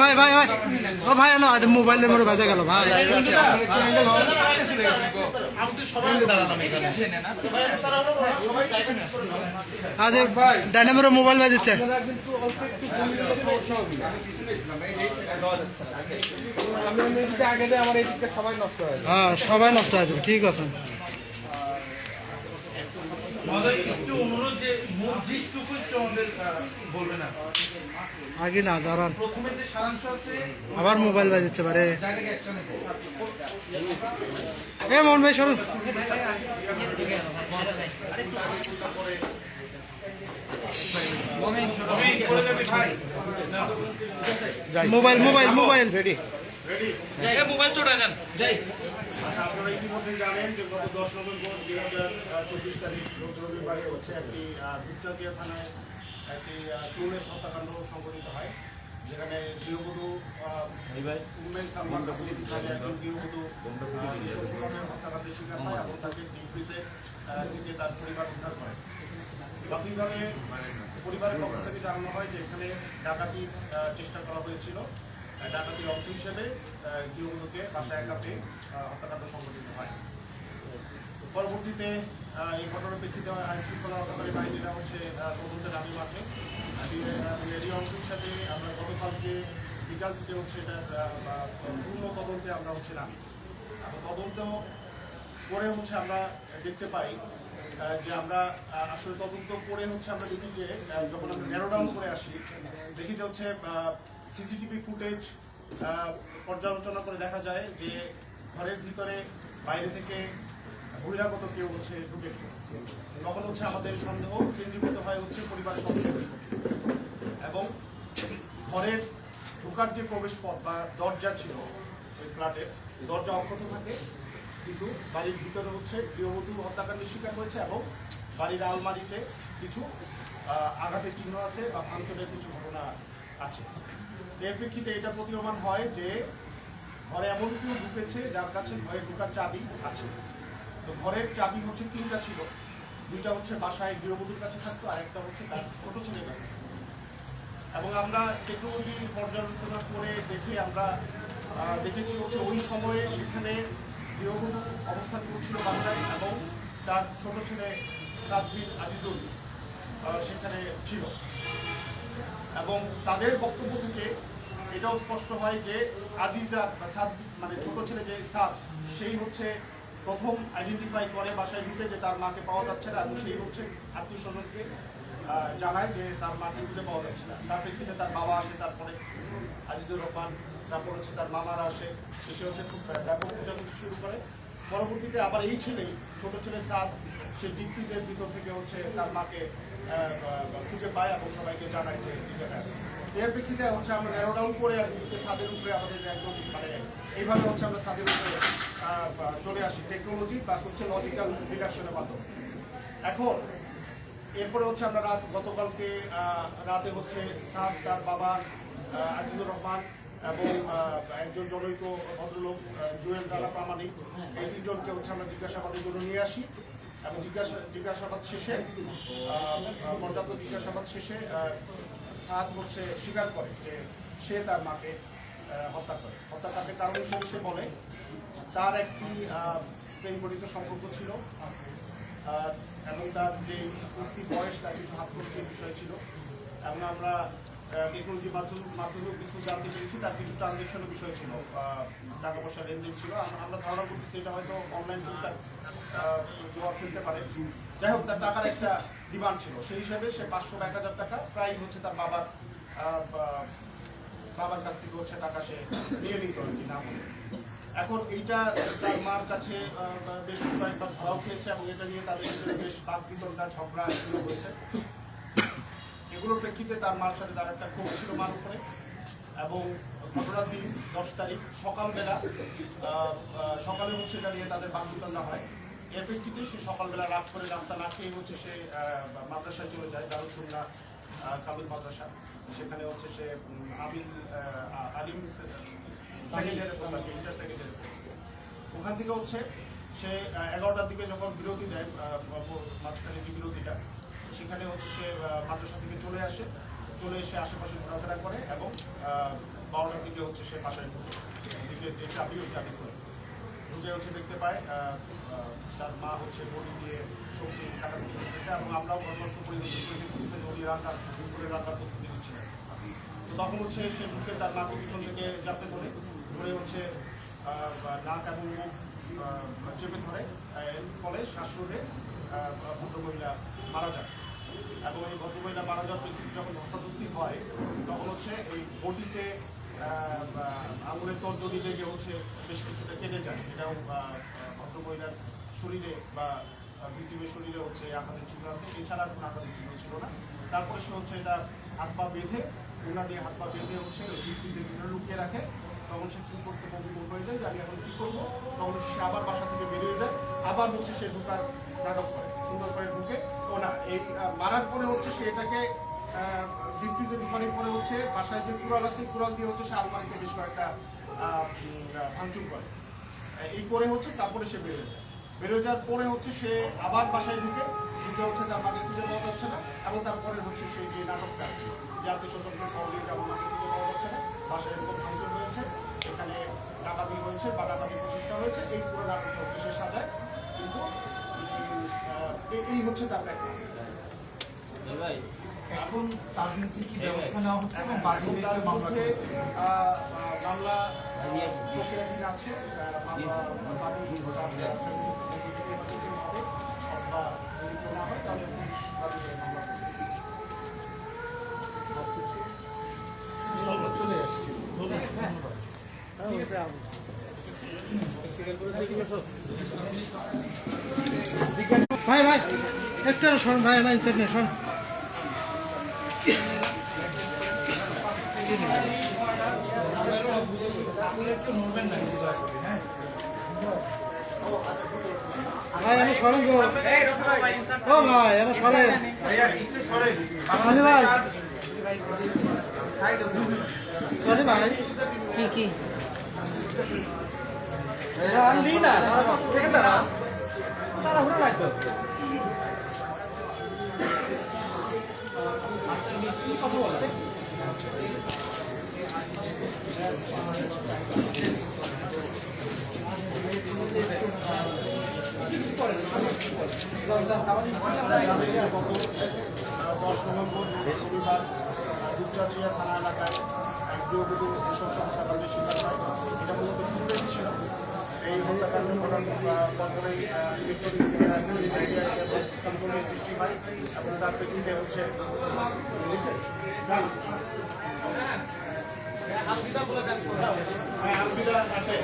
ভাই ভাই ভাই। ও ভাই না মোবাইল নম্বরে বাজে গেল ভাই। আজ ডাইনামোর মোবাইল বাজেছে। আমি অন্য আগে দিয়ে আমার এই সবাই নষ্ট হয়ে যায়। হ্যাঁ সবাই নষ্ট হয়ে যাবে ঠিক আছে। আমাদের একটু অনুরোধ যে মূল জিনিসটুকু একটু আমাদের বলবেন না আগে না দাঁড়ান। প্রথমে যে সারাংশ আছে আবার মোবাইল বাজেছে বারে। জায়গাকে এ মোহন ভাই সরুন। Mobile mobile mobile. মোবাইল চড়া যান আচ্ছা আপনারা ইতিমধ্যে জানেন যে গত দশ নভেম্বর দুই হাজার চব্বিশ তারিখ রবিবারে হচ্ছে একটি দুপচাঁদিয়া থানায় একটি টুরিস্ট হত্যাকাণ্ড সংঘটিত হয় যেখানে গৃহবধূ উমেন সালমান একজন গৃহবধূ হত্যাকাণ্ডের শিকার হয় এবং তাকে ফ্রিজে থেকে তার পরিবার উদ্ধার করে। প্রাথমিকভাবে পরিবারের পক্ষ থেকে জানানো হয় যে এখানে ডাকাতির চেষ্টা করা হয়েছিল। ডাকাতির অংশ হিসেবে গৃহবধূকে বাসায় একা পেয়ে হত্যাকাণ্ড সংঘটিত হয়। পরবর্তীতে এই ঘটনার প্রেক্ষিতে আইন শৃঙ্খলা রক্ষাকারী বাহিনীরা হচ্ছে তদন্তে নামি মাঠে। এরই অংশ হিসাবে আমরা গতকালকে বিকাল থেকে হচ্ছে আহ, পূর্ণ তদন্তে আমরা হচ্ছে নামি। তদন্ত করে হচ্ছে আমরা দেখতে পাই যে আমরা আসলে তদন্ত করে হচ্ছে আমরা দেখি যে যখন আমরা ন্যারো ডাউন করে আসি, দেখি যে হচ্ছে সিসিটিভি ফুটেজ পর্যালোচনা করে দেখা যায় যে ঘরের ভিতরে বাইরে থেকে বহিরাগত কেউ হচ্ছে ঢুকে তখন হচ্ছে আমাদের সন্দেহ কেন্দ্রীভূত হয় হচ্ছে পরিবার সদস্যদের এবং ঘরের ঢোকার যে প্রবেশ পথ বা দরজা ছিল ওই ফ্ল্যাটের দরজা অক্ষত থাকে। কিন্তু বাড়ির ভিতরে হচ্ছে গৃহবধূ হত্যাকাণ্ডের শিকার হয়েছে এবং বাড়ির আলমারিতে কিছু আঘাতের চিহ্ন আছে বা ভাঙচুরের কিছু ঘটনা আছে। এর প্রেক্ষিতে এটা প্রতীয়মান হয় যে ঘরে এমন কেউ ঢুকেছে যার কাছে ঘরে ঢুকার চাবি আছে। তো ঘরের চাবি হচ্ছে তিনটা ছিল। দুইটা হচ্ছে বাসায় গৃহবধূর কাছে থাকতো আর একটা হচ্ছে তার ছোট ছেলের কাছে। এবং আমরা টেকনোলজি পর্যালোচনা করে দেখে আমরা দেখেছি হচ্ছে ওই সময়ে সেখানে গৃহবধূ অবস্থান করছিল বাংলায় এবং তার ছোট ছেলে সাদবিন আজিজুল সেখানে ছিল। এবং তাদের বক্তব্য থেকে এটাও স্পষ্ট হয় যে আজিজা সাদ মানে ছোট ছেলে যে সাদ সেই হচ্ছে প্রথম আইডেন্টিফাই করে বাসায় ঢুকে যে তার মাকে পাওয়া যাচ্ছে না, এবং সেই হচ্ছে আত্মীয় স্বজনকে জানায় যে তার মাকে খুঁজে পাওয়া যাচ্ছে না। তার প্রেক্ষিতে তার বাবা আসে, তারপরে আজিজুর রহমান তারপর হচ্ছে তার মামারা আসে সে হচ্ছে খুব ব্যাপক খোঁজাখুঁজি শুরু করে। পরবর্তীতে আবার এই ছেলেই, ছোট ছেলে সাদ, সে ডিপ ফ্রিজের ভিতর থেকে হচ্ছে তার মাকে খুঁজে পায় এবং সবাইকে জানায় যে এই জায়গায় এর প্রেক্ষিতে হচ্ছে আমরা ন্যারো ডাউন করে আর কি, যে ছাদের উপরে আমাদের একদম মানে এইভাবে হচ্ছে আমরা ছাদের উপরে চলে আসি টেকনোলজি প্লাস হচ্ছে লজিক্যাল রিডাকশনের মাধ্যমে। এখন, এরপরে হচ্ছে আমরা রাত, গতকালকে রাতে হচ্ছে সাদ, তার বাবা আজিজুর রহমান এবং একজন জনৈক ভদ্রলোক জুয়েল রানা প্রামাণিক এই তিনজনকে হচ্ছে আমরা জিজ্ঞাসাবাদের জন্য নিয়ে আসি। এবং জিজ্ঞাসা জিজ্ঞাসাবাদ শেষে পর্যাপ্ত জিজ্ঞাসাবাদ শেষে সাদ হচ্ছে স্বীকার করে যে সে তার মাকে হত্যা করে। হত্যাকাণ্ডের কারণ হিসেবে সে বলে তার একটি আহ, প্রেমপরিত সম্পর্ক ছিল। এবং তার যে উঠতি বয়স তার কিছু হাত বিষয় ছিল। এবং আমরা টেকনোলজি মাধ্যমে কিছু জানতে পেরেছি। তার কিছু ট্রানজেকশনের বিষয় ছিল টাকা পয়সা লেনদেন ছিল। আমরা- ধারণা করতেছি এটা হয়তো অনলাইন জবাব ফেলতে পারে। যাই হোক, তার টাকার একটা ডিমান্ড ছিল। সেই হিসাবে সে পাঁচশো এক হাজার টাকা প্রায় হচ্ছে তার বাবার বাবার কাছ থেকে হচ্ছে টাকা সে নিয়ে নিত আর কি, না এখন এইটা তার মার কাছে বেশ কয়েকবার ধরাও খেয়েছে এবং এটা নিয়ে তাদের বেশ বাক বিতণ্ডা ঝগড়া এগুলো হয়েছে। এগুলোর প্রেক্ষিতে তার মার সাথে তার একটা ক্ষোভ ছিল মার উপরে। এবং ঘটনার দিন দশ তারিখ সকালবেলা সকালে হচ্ছে এটা নিয়ে তাদের বাক বিতণ্ডা হয়। এর প্রেক্ষিতে সে সকালবেলা রাত করে রাস্তা না খেয়ে হচ্ছে সে মাদ্রাসায় চলে যায় দারুসুল্লাহ কামিল মাদ্রাসা। সেখানে হচ্ছে সে আবিল আলিম ইন্টার ওখান থেকে হচ্ছে সে এগারোটার দিকে যখন বিরতি দেয় মাঝখানে যে বিরতিটা সেখানে হচ্ছে সে মাদ্রাসা থেকে চলে আসে। চলে এসে আশেপাশে ঘোরাফেরা করে এবং বারোটার দিকে হচ্ছে সে বাসায় ঢুকে। দিকে যে চাবি ওই চাবি করে ঢুকে হচ্ছে দেখতে পায় তার মা হচ্ছে বড়ি দিয়ে সবজি কাটাকুটি এবং আমরাও ঘটনাস্থ পরিদর্শন করে রান্না দুপুরে রান্নার প্রস্তুতি নিচ্ছিলেন তো তখন হচ্ছে সে ঢুকে তার মাকে পিছন থেকে চাপতে ধরে ধরে হচ্ছে নাক এবং মুখ চেপে ধরে। ফলে শ্বাসরোধে ভদ্রমহিলা মারা যায় এবং এই ভদ্রমহিলা মারা যাওয়ার প্রেক্ষিতে যখন ধস্তাধস্তি হয় তখন হচ্ছে এই বটিতে আহ, বা আঙুলের তর্জনী লেগে হচ্ছে বেশ কিছুটা কেটে যায়। এটাও ভদ্রমহিলার শরীরে বা ভিক্টিমের শরীরে হচ্ছে আঘাতের চিহ্ন আছে। এছাড়া কোনো আঘাতের চিহ্ন ছিল না। তারপরে সে হচ্ছে এটা হাত পা বেঁধে ওনা দিয়ে হাত পা বেঁধে হচ্ছে ভিক্টিমের ভিতরে লুকিয়ে রাখে তখন সে কী করতে মন হয়ে যায় যে আমি এখন কী করব? তখন সে আবার বাসা থেকে বেরিয়ে যায়। আবার হচ্ছে সে ঢুকার নাটক করে, সুন্দর করে ঢুকে। তো না, এই মারার পরে হচ্ছে সে এটাকে ডিপ পরে হচ্ছে বাসায় যে কুড়াল আছে, কুড়াল দিয়ে হচ্ছে সে আলমারিতে বেশ কয়েকটা ভাঙচুর করে। এই করে হচ্ছে তারপরে সে বেরোয়। যায় বেরোয় যাওয়ার পরে হচ্ছে সে আবার বাসায় ঢুকে ঢুকে হচ্ছে তার মাকে খুঁজে পাওয়া যাচ্ছে না, এবং তারপরে হচ্ছে সেই যে নাটকটা, যে আত্মীয় স্বজনকে খবর দিয়ে যেমন মাকে খুঁজে পাওয়া যাচ্ছে না, বাসায় এরকম ভাঙচুর হয়েছে, এখানে ডাকাতি হয়েছে বা ডাকাতি প্রচেষ্টা হয়েছে, এই পুরো নাটকটা হচ্ছে সে সাজায়। এই- হচ্ছে তার ব্যাখ্যা এখন তার বিরুদ্ধে কি ব্যবস্থা নেওয়া হচ্ছে? এবং বাদী তার বিরুদ্ধে, মামলা প্রক্রিয়াধীন আছে মামলা বাদী ভাই ভাই একটু আরও শোন ভাই না ইচ্ছা নেই শোন না হ্যাঁ ভাই এনে সরেন গো। ও ভাই এনে সরেন। সানি ভাই। সরি ভাই। কি কি? গত দশ নভেম্বর রূপচাচিয়া থানা এলাকায় নৃশংস হত্যাকাণ্ডের শিকার হয় এটা মূলত এই হত্যাকাণ্ড ঘটার পরপরেই সম্পূর্ণ সৃষ্টি হয় এবং তার প্রেক্ষিতে হচ্ছে আলবিদা আছে।